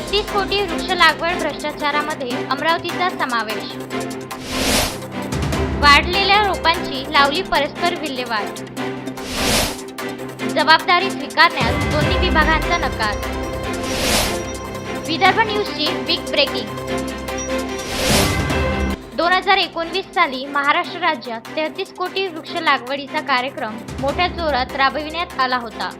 छत्तीस कोटी वृक्ष लागवड भ्रष्टाचारामध्ये अमरावतीचा समावेश. वाढलेल्या रोपांची लावली परस्पर विल्हेवाट. जबाबदारी स्वीकारण्यास दोन्ही विभागांचा नकार. विदर्भ न्यूजची बिग ब्रेकिंग. दोन हजार एकोणवीस साली महाराष्ट्र राज्यात तेहतीस कोटी वृक्ष लागवडीचा कार्यक्रम मोठ्या जोरात राबविण्यात आला होता.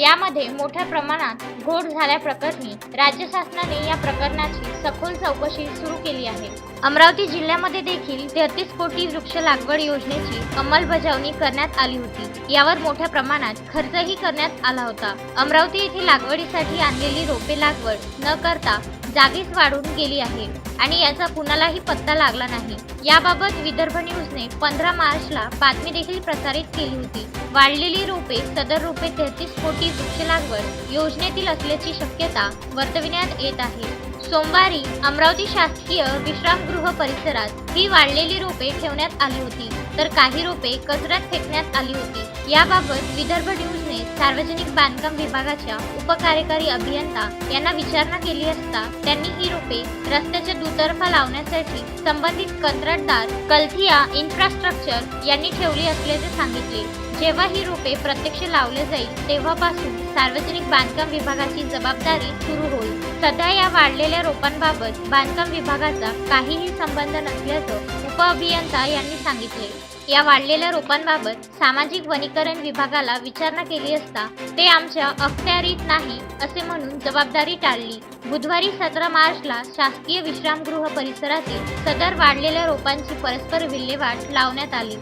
यामध्ये मोठ्या प्रमाणात घोड झाल्याप्रकरणी राज्य शासनाने या प्रकरणाची सखोल चौकशी सुरू केली आहे. अमरावती जिल्ह्यामध्ये देखील तेहतीस कोटी वृक्ष लागवड योजनेची अंमलबजावणी करण्यात आली होती. यावर मोठ्या प्रमाणात खर्चही करण्यात आला होता. अमरावती येथे लागवडीसाठी आणलेली रोपे लागवड न करता जागीच वाढून गेली आहे आणि याचा कुणालाही पत्ता लागला नाही. याबाबत विदर्भ न्यूजने पंधरा मार्चला बातमी देखील प्रसारित केली होती. वाढलेली रोपे सदर रोपे तेहतीस कोटी वृक्ष लागवड योजनेतील असल्याची शक्यता वर्तविण्यात येत आहे. सोमवारी अमरावती शासकीय विश्रामगृह परिसरात ही वाढलेली रोपे ठेवण्यात आली होती. तर काही रोपे कचऱ्यात फेकण्यात आली होती. याबाबत विदर्भ न्यूजने सार्वजनिक बांधकाम विभागाच्या उपकार्यकारी अभियंता यांना विचारणा केली असता त्यांनी ही रोपे रस्त्याच्या दुतर्फा लावण्यासाठी संबंधित कंत्राटदार कल्थिया इन्फ्रास्ट्रक्चर यांनी ठेवली असल्याचे सांगितले. जेव्हा ही रोपे प्रत्यक्ष लावले जाईल तेव्हापासून सार्वजनिक बांधकाम विभागाची जबाबदारी सुरू होईल. सध्या या वाढलेल्या रोपांबाबत बांधकाम विभागाचा काहीही संबंध नसल्याचं उपअभियंता यांनी सांगितले. या वाढलेल्या रोपांबाबत सामाजिक वनीकरण विभागाला विचारणा केली असता ते आमच्या अखत्यारीत नाही असे म्हणून जबाबदारी टाळली. बुधवारी सतरा मार्चला शासकीय विश्रामगृह परिसरातील सदर वाढलेल्या रोपांची परस्पर विल्हेवाट लावण्यात आली.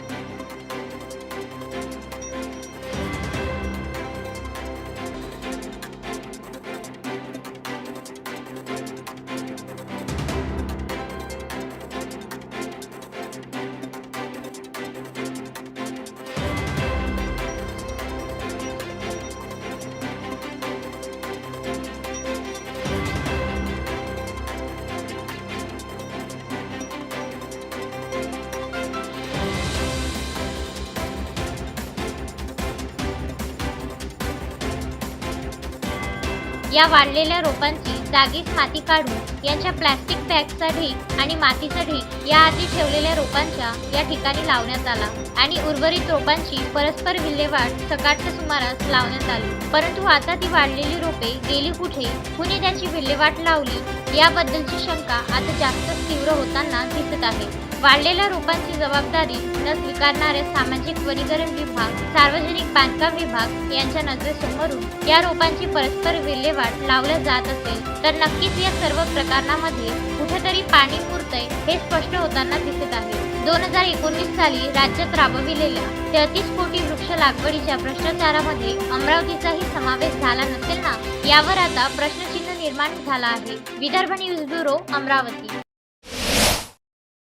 या वाढलेल्या रोपांची जागीच माती काढून यांच्या प्लॅस्टिक बॅगचा ढीक आणि मातीचा ढीक या आधी ठेवलेल्या रोपांच्या या ठिकाणी लावण्यात आला आणि उर्वरित रोपांची परस्पर विल्हेवाट सकाळच्या सुमारास लावण्यात आली. परंतु आता ती वाढलेली रोपे गेली कुठे? कुणी त्याची विल्हेवाट लावली? याबद्दलची शंका आता जास्तच तीव्र होताना दिसत आहे. वाढलेल्या रोपांची जबाबदारी न स्वीकारणारे सामाजिक वनीकरण विभाग सार्वजनिक बांधकाम विभाग यांच्या नजरेसमोरून या रोपांची परस्पर विल्हेवाट लावल्या जात असेल तर नक्कीच या सर्व प्रकरणामध्ये कुठेतरी पाणी पुरतंय हे स्पष्ट होताना दिसत आहे. दोन हजार एकोणीस साली राज्यात राबविलेल्या तेहतीस कोटी वृक्ष लागवडीच्या भ्रष्टाचारामध्ये अमरावतीचाही समावेश झाला नसेल ना? यावर आता प्रश्नचिन्ह निर्माण झाला आहे. Vidarbha news bureau Amravati.